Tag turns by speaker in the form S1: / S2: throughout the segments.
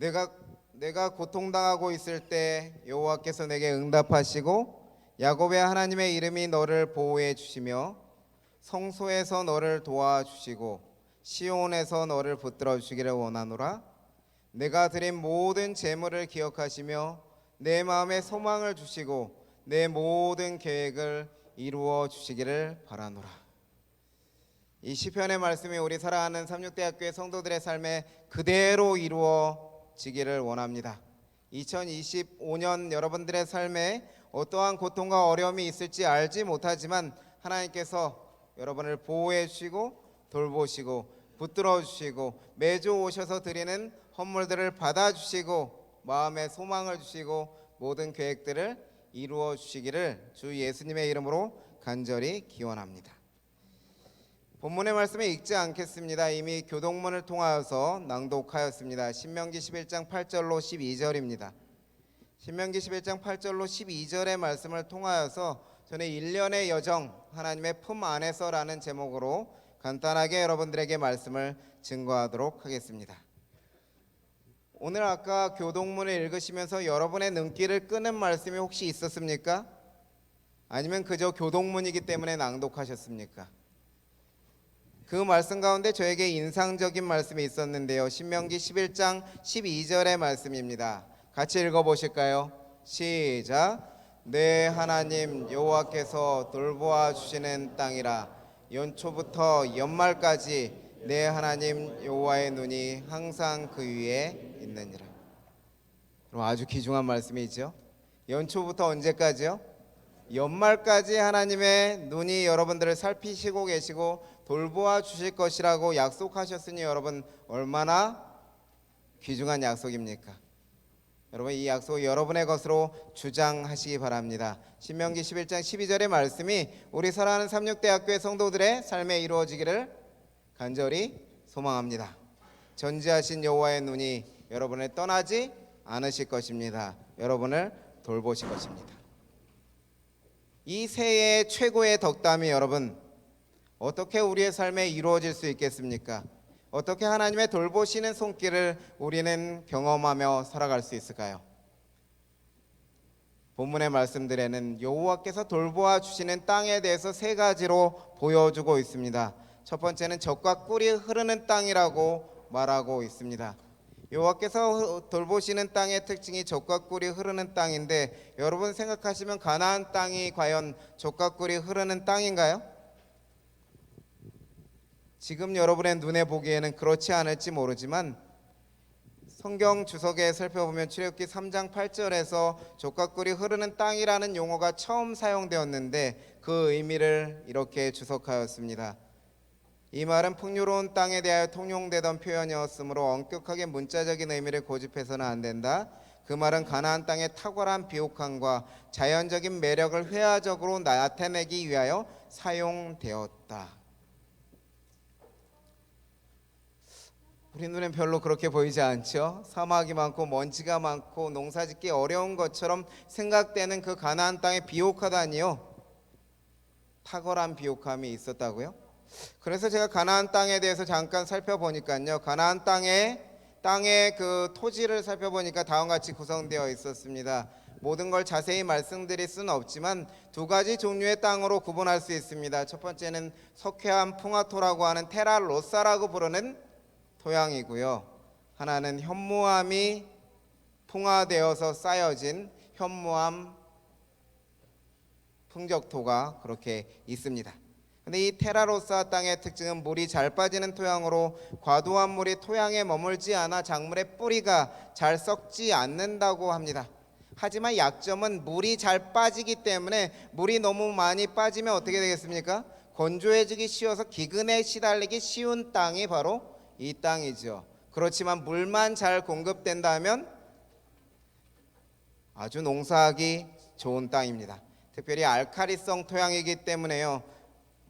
S1: 내가 내가 고통당하고 있을 때 여호와께서 내게 응답하시고 야곱의 하나님의 이름이 너를 보호해 주시며 성소에서 너를 도와주시고 시온에서 너를 붙들어 주시기를 원하노라. 내가 드린 모든 재물을 기억하시며 내 마음에 소망을 주시고 내 모든 계획을 이루어 주시기를 바라노라. 이 시편의 말씀이 우리 사랑하는 삼육대학교의 성도들의 삶에 그대로 이루어 지기를 원합니다. 2025년 여러분들의 삶에 어떠한 고통과 어려움이 있을지 알지 못하지만 하나님께서 여러분을 보호해 주시고 돌보시고 붙들어 주시고 매주 오셔서 드리는 헌물들을 받아 주시고 마음에 소망을 주시고 모든 계획들을 이루어 주시기를 주 예수님의 이름으로 간절히 기원합니다. 본문의 말씀에 읽지 않겠습니다. 이미 교동문을 통하여서 낭독하였습니다. 신명기 11장 8절로 12절입니다. 신명기 11장 8절로 12절의 말씀을 통하여서 저는 1년의 여정 하나님의 품 안에서라는 제목으로 간단하게 여러분들에게 말씀을 증거하도록 하겠습니다. 오늘 아까 교동문을 읽으시면서 여러분의 눈길을 끄는 말씀이 혹시 있었습니까? 아니면 그저 교동문이기 때문에 낭독하셨습니까? 그 말씀 가운데 저에게 인상적인 말씀이 있었는데요. 신명기 11장 12절의 말씀입니다. 같이 읽어 보실까요? 시작. 내 하나님 여호와께서 돌보아 주시는 땅이라 연초부터 연말까지 내 하나님 여호와의 눈이 항상 그 위에 있느니라. 그럼 아주 귀중한 말씀이죠. 연초부터 언제까지요? 연말까지 하나님의 눈이 여러분들을 살피시고 계시고 돌보아 주실 것이라고 약속하셨으니 여러분 얼마나 귀중한 약속입니까? 여러분 이 약속 여러분의 것으로 주장하시기 바랍니다. 신명기 11장 12절의 말씀이 우리 사랑하는 삼육대학교의 성도들의 삶에 이루어지기를 간절히 소망합니다. 전지하신 여호와의 눈이 여러분을 떠나지 않으실 것입니다. 여러분을 돌보실 것입니다. 이 새해의 최고의 덕담이 여러분 어떻게 우리의 삶에 이루어질 수 있겠습니까? 어떻게 하나님의 돌보시는 손길을 우리는 경험하며 살아갈 수 있을까요? 본문의 말씀들에는 여호와께서 돌보아 주시는 땅에 대해서 세 가지로 보여주고 있습니다. 첫 번째는 젖과 꿀이 흐르는 땅이라고 말하고 있습니다. 여호와께서 돌보시는 땅의 특징이 젖과 꿀이 흐르는 땅인데 여러분 생각하시면 가나안 땅이 과연 젖과 꿀이 흐르는 땅인가요? 지금 여러분의 눈에 보기에는 그렇지 않을지 모르지만 성경 주석에 살펴보면 출애굽기 3장 8절에서 젖과 꿀이 흐르는 땅이라는 용어가 처음 사용되었는데 그 의미를 이렇게 주석하였습니다. 이 말은 풍요로운 땅에 대하여 통용되던 표현이었으므로 엄격하게 문자적인 의미를 고집해서는 안 된다. 그 말은 가나안 땅의 탁월한 비옥함과 자연적인 매력을 회화적으로 나타내기 위하여 사용되었다. 우리 눈엔 별로 그렇게 보이지 않죠? 사막이 많고 먼지가 많고 농사짓기 어려운 것처럼 생각되는 그 가나안 땅의 비옥하다니요. 탁월한 비옥함이 있었다고요? 그래서 제가 가나안 땅에 대해서 잠깐 살펴보니까요. 가나안 땅에 땅의 그 토지를 살펴보니까 다음과 같이 구성되어 있었습니다. 모든 걸 자세히 말씀드릴 수는 없지만 두 가지 종류의 땅으로 구분할 수 있습니다. 첫 번째는 석회암 풍화토라고 하는 테라로사라고 부르는 토양이고요. 하나는 현무암이 풍화되어서 쌓여진 현무암 풍적토가 그렇게 있습니다. 근데 이 테라로사 땅의 특징은 물이 잘 빠지는 토양으로 과도한 물이 토양에 머물지 않아 작물의 뿌리가 잘 썩지 않는다고 합니다. 하지만 약점은 물이 잘 빠지기 때문에 물이 너무 많이 빠지면 어떻게 되겠습니까? 건조해지기 쉬워서 기근에 시달리기 쉬운 땅이 바로 이 땅이죠. 그렇지만 물만 잘 공급된다면 아주 농사하기 좋은 땅입니다. 특별히 알카리성 토양이기 때문에요.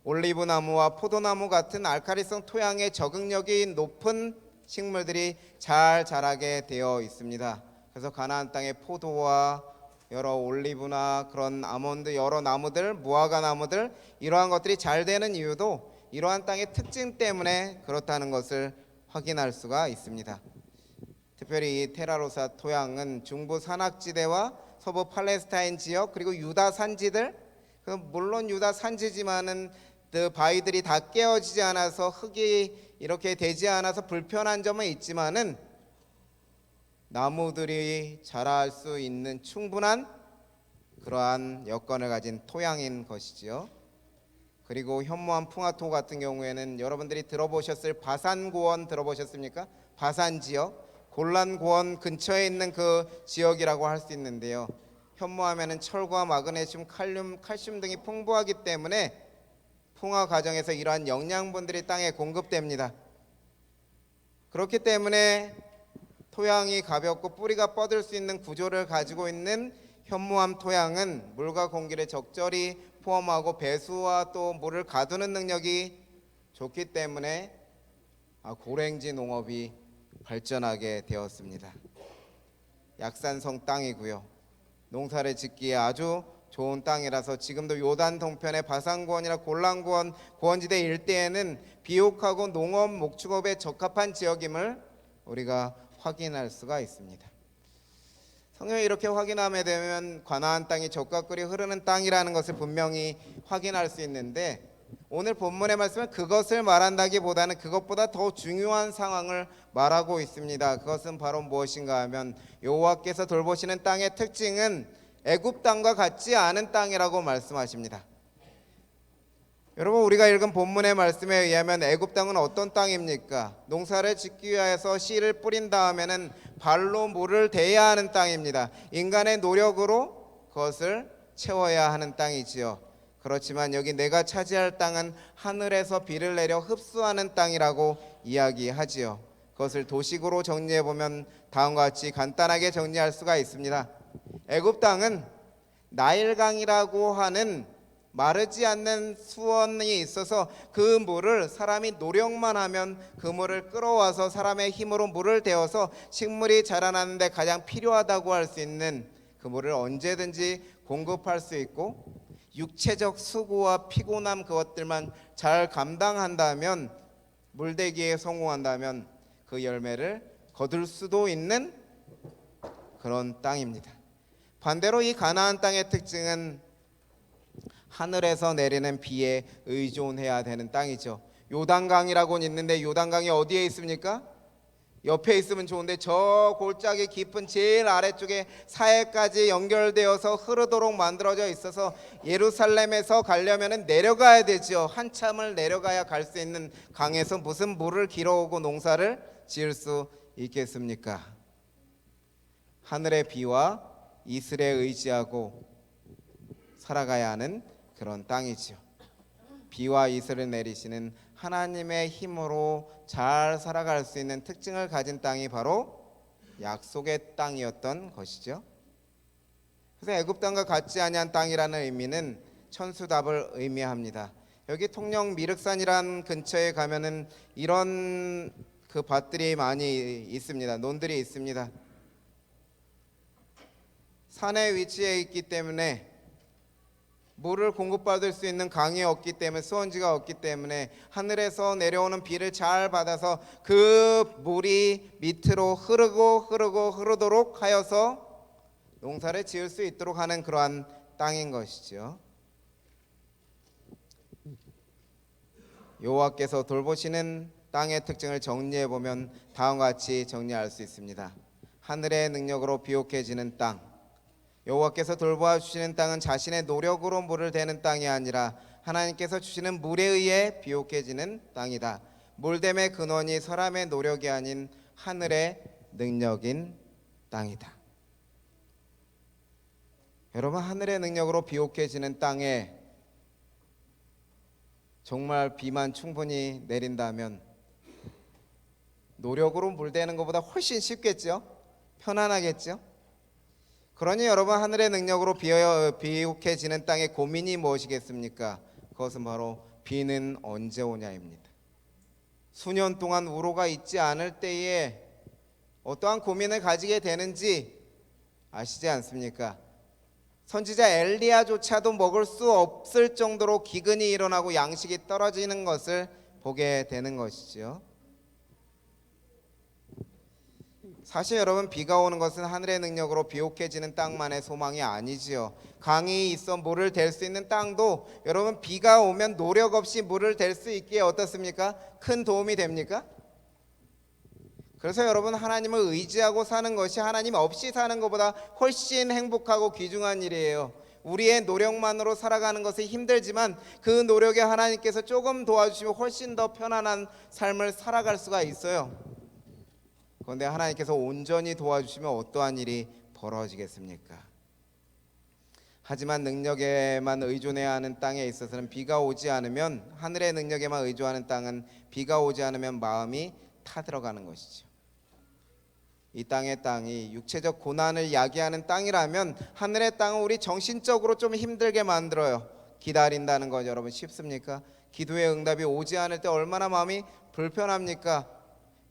S1: 올리브 나무와 포도나무 같은 알카리성 토양의 적응력이 높은 식물들이 잘 자라게 되어 있습니다. 그래서 가나안 땅의 포도와 여러 올리브나 그런 아몬드 여러 나무들, 무화과 나무들 이러한 것들이 잘 되는 이유도 이러한 땅의 특징 때문에 그렇다는 것을 확인할 수가 있습니다. 특별히 이 테라로사 토양은 중부 산악지대와 서부 팔레스타인 지역 그리고 유다 산지들 그 물론 유다 산지지만은 그 바위들이 다 깨어지지 않아서 흙이 이렇게 되지 않아서 불편한 점은 있지만은 나무들이 자랄 수 있는 충분한 그러한 여건을 가진 토양인 것이지요. 그리고 현무암 풍화토 같은 경우에는 여러분들이 들어보셨을 바산고원 들어보셨습니까? 바산 지역, 골란고원 근처에 있는 그 지역이라고 할 수 있는데요. 현무암에는 철과 마그네슘, 칼륨, 칼슘 등이 풍부하기 때문에 풍화 과정에서 이러한 영양분들이 땅에 공급됩니다. 그렇기 때문에 토양이 가볍고 뿌리가 뻗을 수 있는 구조를 가지고 있는 현무암 토양은 물과 공기를 적절히 포함하고 배수와 또 물을 가두는 능력이 좋기 때문에 아, 고랭지 농업이 발전하게 되었습니다. 약산성 땅이고요. 농사를 짓기에 아주 좋은 땅이라서 지금도 요단 동편의 바산고원이나 골란고원 고원지대 일대에는 비옥하고 농업 목축업에 적합한 지역임을 우리가 확인할 수가 있습니다. 성경이 이렇게 확인하게 되면 가나안 땅이 적과 꿀이 흐르는 땅이라는 것을 분명히 확인할 수 있는데 오늘 본문의 말씀은 그것을 말한다기보다는 그것보다 더 중요한 상황을 말하고 있습니다. 그것은 바로 무엇인가 하면 여호와께서 돌보시는 땅의 특징은 애굽 땅과 같지 않은 땅이라고 말씀하십니다. 여러분 우리가 읽은 본문의 말씀에 의하면 애굽 땅은 어떤 땅입니까? 농사를 짓기 위해서 씨를 뿌린 다음에는 발로 물을 대야 하는 땅입니다. 인간의 노력으로 그것을 채워야 하는 땅이지요. 그렇지만 여기 내가 차지할 땅은 하늘에서 비를 내려 흡수하는 땅이라고 이야기하지요. 그것을 도식으로 정리해 보면 다음과 같이 간단하게 정리할 수가 있습니다. 애굽 땅은 나일강이라고 하는 마르지 않는 수원이 있어서 그 물을 사람이 노력만 하면 그 물을 끌어와서 사람의 힘으로 물을 데워서 식물이 자라나는데 가장 필요하다고 할 수 있는 그 물을 언제든지 공급할 수 있고 육체적 수고와 피곤함 그것들만 잘 감당한다면 물대기에 성공한다면 그 열매를 거둘 수도 있는 그런 땅입니다. 반대로 이 가나안 땅의 특징은 하늘에서 내리는 비에 의존해야 되는 땅이죠. 요단강이라고는 있는데 요단강이 어디에 있습니까? 옆에 있으면 좋은데 저 골짜기 깊은 제일 아래쪽에 사해까지 연결되어서 흐르도록 만들어져 있어서 예루살렘에서 가려면 내려가야 되죠. 한참을 내려가야 갈 수 있는 강에서 무슨 물을 길어오고 농사를 지을 수 있겠습니까? 하늘의 비와 이슬에 의지하고 살아가야 하는 그런 땅이지요. 비와 이슬을 내리시는 하나님의 힘으로 잘 살아갈 수 있는 특징을 가진 땅이 바로 약속의 땅이었던 것이죠. 그래서 애굽 땅과 같지 아니한 땅이라는 의미는 천수답을 의미합니다. 여기 통영 미륵산이란 근처에 가면은 이런 그 밭들이 많이 있습니다. 논들이 있습니다. 산에 위치해 있기 때문에 물을 공급받을 수 있는 강이 없기 때문에 수원지가 없기 때문에 하늘에서 내려오는 비를 잘 받아서 그 물이 밑으로 흐르고 흐르고 흐르도록 하여서 농사를 지을 수 있도록 하는 그러한 땅인 것이죠. 여호와께서 돌보시는 땅의 특징을 정리해 보면 다음과 같이 정리할 수 있습니다. 하늘의 능력으로 비옥해지는 땅, 여호와께서 돌보아 주시는 땅은 자신의 노력으로 물을 대는 땅이 아니라 하나님께서 주시는 물에 의해 비옥해지는 땅이다. 물댐의 근원이 사람의 노력이 아닌 하늘의 능력인 땅이다. 여러분 하늘의 능력으로 비옥해지는 땅에 정말 비만 충분히 내린다면 노력으로 물대는 것보다 훨씬 쉽겠죠? 편안하겠죠? 그러니 여러분 하늘의 능력으로 비옥해지는 땅의 고민이 무엇이겠습니까? 그것은 바로 비는 언제 오냐입니다. 수년 동안 우로가 있지 않을 때에 어떠한 고민을 가지게 되는지 아시지 않습니까? 선지자 엘리야조차도 먹을 수 없을 정도로 기근이 일어나고 양식이 떨어지는 것을 보게 되는 것이죠. 사실 여러분 비가 오는 것은 하늘의 능력으로 비옥해지는 땅만의 소망이 아니지요. 강이 있어 물을 댈 수 있는 땅도 여러분 비가 오면 노력 없이 물을 댈 수 있기에 어떻습니까? 큰 도움이 됩니까? 그래서 여러분 하나님을 의지하고 사는 것이 하나님 없이 사는 것보다 훨씬 행복하고 귀중한 일이에요. 우리의 노력만으로 살아가는 것이 힘들지만 그 노력에 하나님께서 조금 도와주시면 훨씬 더 편안한 삶을 살아갈 수가 있어요. 그런데 하나님께서 온전히 도와주시면 어떠한 일이 벌어지겠습니까? 하지만 능력에만 의존해야 하는 땅에 있어서는 비가 오지 않으면 하늘의 능력에만 의존하는 땅은 비가 오지 않으면 마음이 타들어가는 것이죠. 이 땅의 땅이 육체적 고난을 야기하는 땅이라면 하늘의 땅은 우리 정신적으로 좀 힘들게 만들어요. 기다린다는 건 여러분 쉽습니까? 기도의 응답이 오지 않을 때 얼마나 마음이 불편합니까?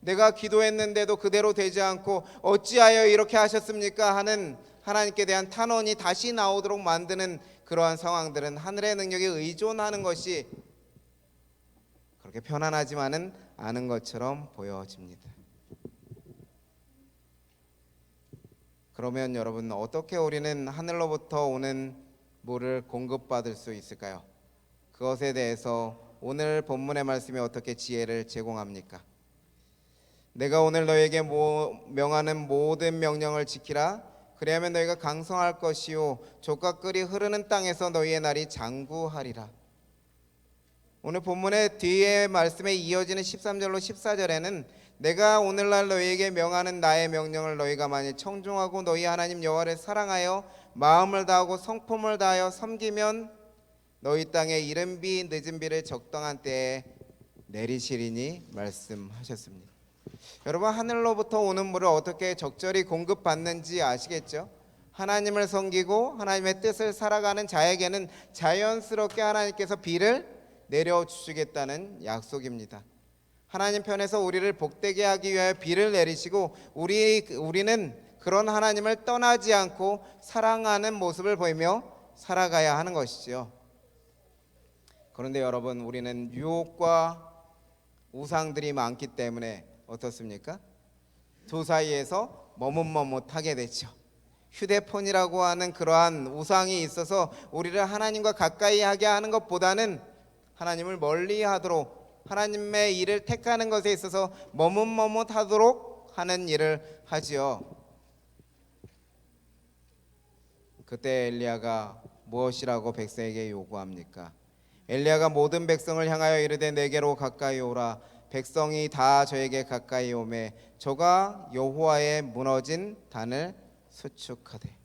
S1: 내가 기도했는데도 그대로 되지 않고 어찌하여 이렇게 하셨습니까? 하는 하나님께 대한 탄원이 다시 나오도록 만드는 그러한 상황들은 하늘의 능력에 의존하는 것이 그렇게 편안하지만은 않은 것처럼 보여집니다. 그러면 여러분 어떻게 우리는 하늘로부터 오는 물을 공급받을 수 있을까요? 그것에 대해서 오늘 본문의 말씀이 어떻게 지혜를 제공합니까? 내가 오늘 너에게 모, 명하는 모든 명령을 지키라. 그리하면 너희가 강성할 것이요 족과 끓이 흐르는 땅에서 너희의 날이 장구하리라. 오늘 본문의 뒤에 말씀에 이어지는 13절로 14절에는 내가 오늘날 너희에게 명하는 나의 명령을 너희가 만일 청중하고 너희 하나님 여호와를 사랑하여 마음을 다하고 성품을 다하여 섬기면 너희 땅에 이른 비 늦은 비를 적당한 때에 내리시리니 말씀하셨습니다. 여러분 하늘로부터 오는 물을 어떻게 적절히 공급받는지 아시겠죠? 하나님을 섬기고 하나님의 뜻을 살아가는 자에게는 자연스럽게 하나님께서 비를 내려 주시겠다는 약속입니다. 하나님 편에서 우리를 복되게 하기 위하여 비를 내리시고 우리 우리는 그런 하나님을 떠나지 않고 사랑하는 모습을 보이며 살아가야 하는 것이지요. 그런데 여러분 우리는 유혹과 우상들이 많기 때문에 어떻습니까? 두 사이에서 머뭇머뭇하게 되죠. 휴대폰이라고 하는 그러한 우상이 있어서 우리를 하나님과 가까이 하게 하는 것보다는 하나님을 멀리 하도록 하나님의 일을 택하는 것에 있어서 머뭇머뭇하도록 하는 일을 하지요. 그때 엘리야가 무엇이라고 백성에게 요구합니까? 엘리야가 모든 백성을 향하여 이르되 내게로 가까이 오라. 백성이 다 저에게 가까이 오매 저가 여호와의 무너진 단을 수축하되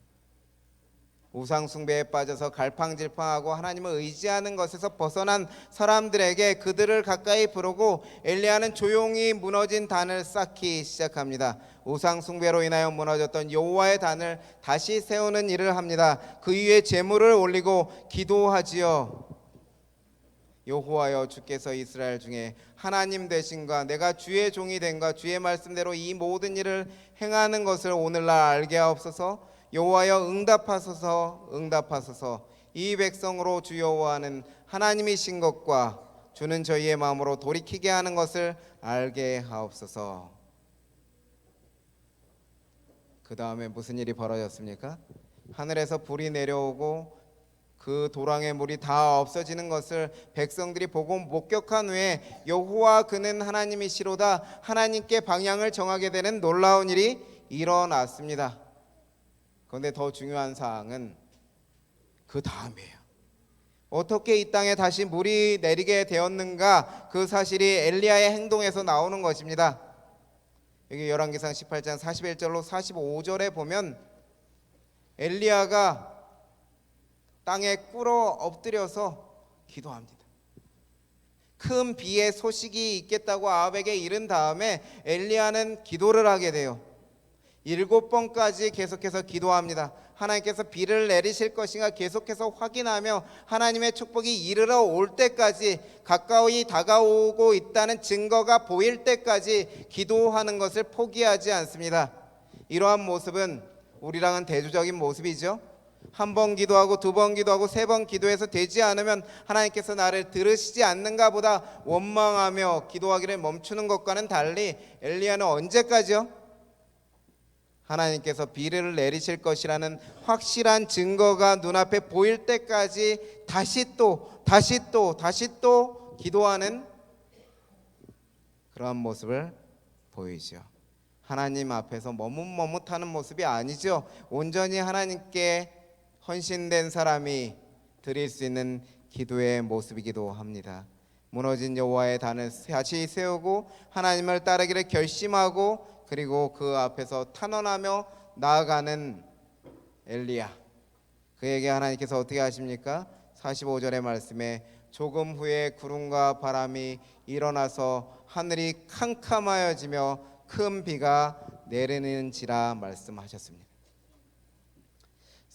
S1: 우상 숭배에 빠져서 갈팡질팡하고 하나님을 의지하는 것에서 벗어난 사람들에게 그들을 가까이 부르고 엘리야는 조용히 무너진 단을 쌓기 시작합니다. 우상 숭배로 인하여 무너졌던 여호와의 단을 다시 세우는 일을 합니다. 그 위에 제물을 올리고 기도하지요. 여호와여 주께서 이스라엘 중에 하나님 되신가 내가 주의 종이 된가 주의 말씀대로 이 모든 일을 행하는 것을 오늘날 알게 하옵소서. 여호와여 응답하소서 응답하소서. 이 백성으로 주 여호와는 하나님이신 것과 주는 저희의 마음으로 돌이키게 하는 것을 알게 하옵소서. 그 다음에 무슨 일이 벌어졌습니까? 하늘에서 불이 내려오고 그 도랑의 물이 다 없어지는 것을 백성들이 보고 목격한 후에 여호와 그는 하나님이시로다 하나님께 방향을 정하게 되는 놀라운 일이 일어났습니다. 그런데 더 중요한 사항은 그 다음이에요. 어떻게 이 땅에 다시 물이 내리게 되었는가 그 사실이 엘리야의 행동에서 나오는 것입니다. 여기 열왕기상 18장 41절로 45절에 보면 엘리야가 땅에 꿇어 엎드려서 기도합니다. 큰 비의 소식이 있겠다고 아합에게 이른 다음에 엘리야는 기도를 하게 돼요. 일곱 번까지 계속해서 기도합니다. 하나님께서 비를 내리실 것인가 계속해서 확인하며 하나님의 축복이 이르러 올 때까지 가까이 다가오고 있다는 증거가 보일 때까지 기도하는 것을 포기하지 않습니다. 이러한 모습은 우리랑은 대조적인 모습이죠. 한 번 기도하고 두 번 기도하고 세 번 기도해서 되지 않으면 하나님께서 나를 들으시지 않는가 보다 원망하며 기도하기를 멈추는 것과는 달리 엘리야는 언제까지요? 하나님께서 비를 내리실 것이라는 확실한 증거가 눈앞에 보일 때까지 다시 또 다시 또 다시 또 기도하는 그러한 모습을 보이죠. 하나님 앞에서 머뭇머뭇하는 모습이 아니죠. 온전히 하나님께 헌신된 사람이 드릴 수 있는 기도의 모습이기도 합니다. 무너진 여호와의 단을 다시 세우고 하나님을 따르기를 결심하고 그리고 그 앞에서 탄원하며 나아가는 엘리야. 그에게 하나님께서 어떻게 하십니까? 45절의 말씀에 조금 후에 구름과 바람이 일어나서 하늘이 캄캄하여지며 큰 비가 내리는지라 말씀하셨습니다.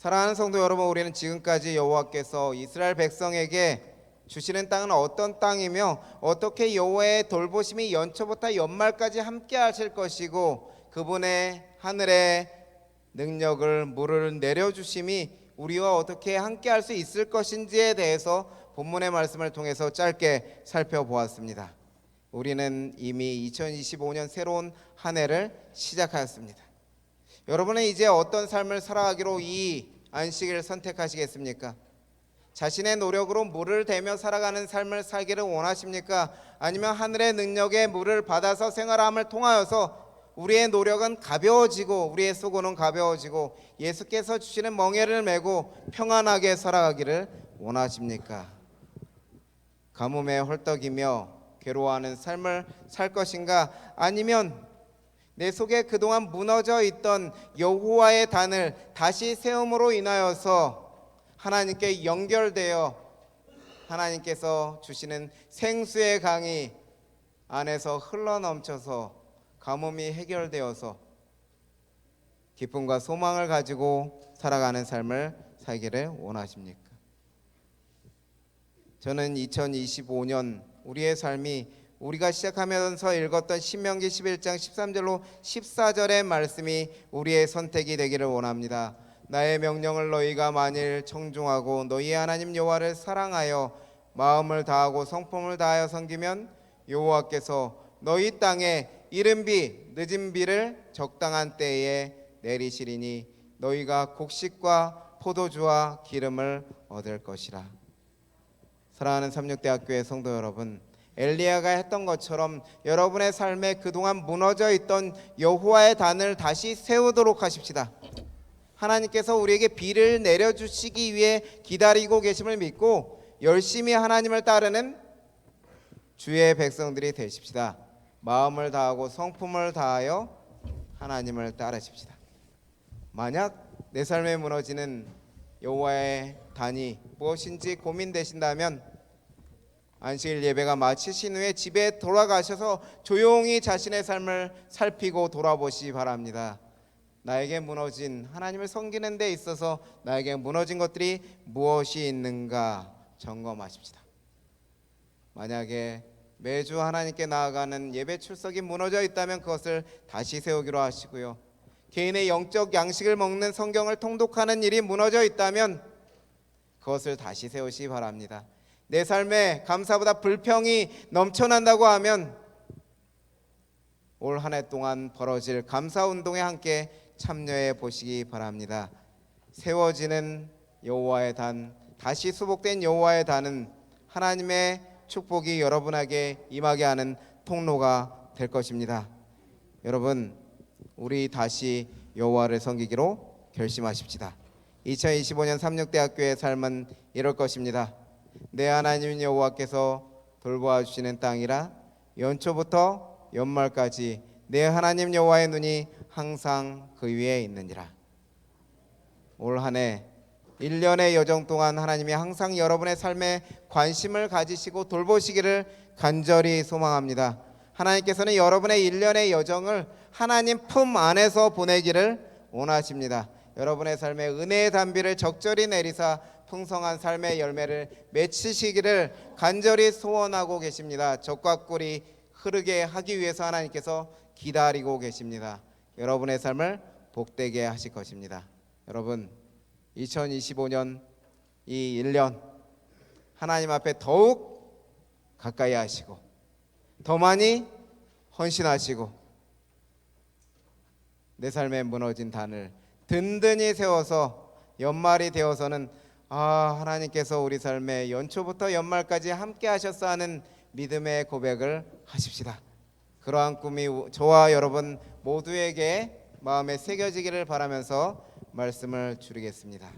S1: 사랑하는 성도 여러분, 우리는 지금까지 여호와께서 이스라엘 백성에게 주시는 땅은 어떤 땅이며 어떻게 여호와의 돌보심이 연초부터 연말까지 함께 하실 것이고 그분의 하늘의 능력을 물을 내려 주심이 우리와 어떻게 함께 할 수 있을 것인지에 대해서 본문의 말씀을 통해서 짧게 살펴보았습니다. 우리는 이미 2025년 새로운 한 해를 시작하였습니다. 여러분은 이제 어떤 삶을 살아가기로 이 안식일을 선택하시겠습니까? 자신의 노력으로 물을 대며 살아가는 삶을 살기를 원하십니까? 아니면 하늘의 능력의 물을 받아서 생활함을 통하여서 우리의 노력은 가벼워지고 우리의 수고는 가벼워지고 예수께서 주시는 멍에를 메고 평안하게 살아가기를 원하십니까? 가뭄에 헐떡이며 괴로워하는 삶을 살 것인가? 아니면 내 속에 그동안 무너져 있던 여호와의 단을 다시 세움으로 인하여서 하나님께 연결되어 하나님께서 주시는 생수의 강이 안에서 흘러 넘쳐서 가뭄이 해결되어서 기쁨과 소망을 가지고 살아가는 삶을 살기를 원하십니까? 저는 2025년 우리의 삶이 우리가 시작하면서 읽었던 신명기 11장 13절로 14절의 말씀이 우리의 선택이 되기를 원합니다. 나의 명령을 너희가 만일 청중하고 너희의 하나님 여호와를 사랑하여 마음을 다하고 성품을 다하여 섬기면 여호와께서 너희 땅에 이른 비 늦은 비를 적당한 때에 내리시리니 너희가 곡식과 포도주와 기름을 얻을 것이라. 사랑하는 삼육대학교의 성도 여러분, 엘리야가 했던 것처럼 여러분의 삶에 그동안 무너져 있던 여호와의 단을 다시 세우도록 하십시다. 하나님께서 우리에게 비를 내려 주시기 위해 기다리고 계심을 믿고 열심히 하나님을 따르는 주의 백성들이 되십시다. 마음을 다하고 성품을 다하여 하나님을 따르십시다. 만약 내 삶에 무너지는 여호와의 단이 무엇인지 고민되신다면 안식일 예배가 마치신 후에 집에 돌아가셔서 조용히 자신의 삶을 살피고 돌아보시기 바랍니다. 나에게 무너진 하나님을 섬기는 데 있어서 나에게 무너진 것들이 무엇이 있는가 점검하십시다. 만약에 매주 하나님께 나아가는 예배 출석이 무너져 있다면 그것을 다시 세우기로 하시고요. 개인의 영적 양식을 먹는 성경을 통독하는 일이 무너져 있다면 그것을 다시 세우시기 바랍니다. 내 삶에 감사보다 불평이 넘쳐난다고 하면 올 한 해 동안 벌어질 감사 운동에 함께 참여해 보시기 바랍니다. 세워지는 여호와의 단, 다시 수복된 여호와의 단은 하나님의 축복이 여러분에게 임하게 하는 통로가 될 것입니다. 여러분, 우리 다시 여호와를 섬기기로 결심하십시다. 2025년 삼육대학교의 삶은 이럴 것입니다. 내 하나님 여호와께서 돌보아 주시는 땅이라 연초부터 연말까지 내 하나님 여호와의 눈이 항상 그 위에 있느니라. 올 한해 1년의 여정 동안 하나님이 항상 여러분의 삶에 관심을 가지시고 돌보시기를 간절히 소망합니다. 하나님께서는 여러분의 1년의 여정을 하나님 품 안에서 보내기를 원하십니다. 여러분의 삶에 은혜의 단비를 적절히 내리사 풍성한 삶의 열매를 맺히시기를 간절히 소원하고 계십니다. 적과 꿀이 흐르게 하기 위해서 하나님께서 기다리고 계십니다. 여러분의 삶을 복되게 하실 것입니다. 여러분 2025년 이 1년 하나님 앞에 더욱 가까이 하시고 더 많이 헌신하시고 내 삶에 무너진 단을 든든히 세워서 연말이 되어서는 아 하나님께서 우리 삶에 연초부터 연말까지 함께 하셨어 하는 믿음의 고백을 하십시다. 그러한 꿈이 저와 여러분 모두에게 마음에 새겨지기를 바라면서 말씀을 줄이겠습니다.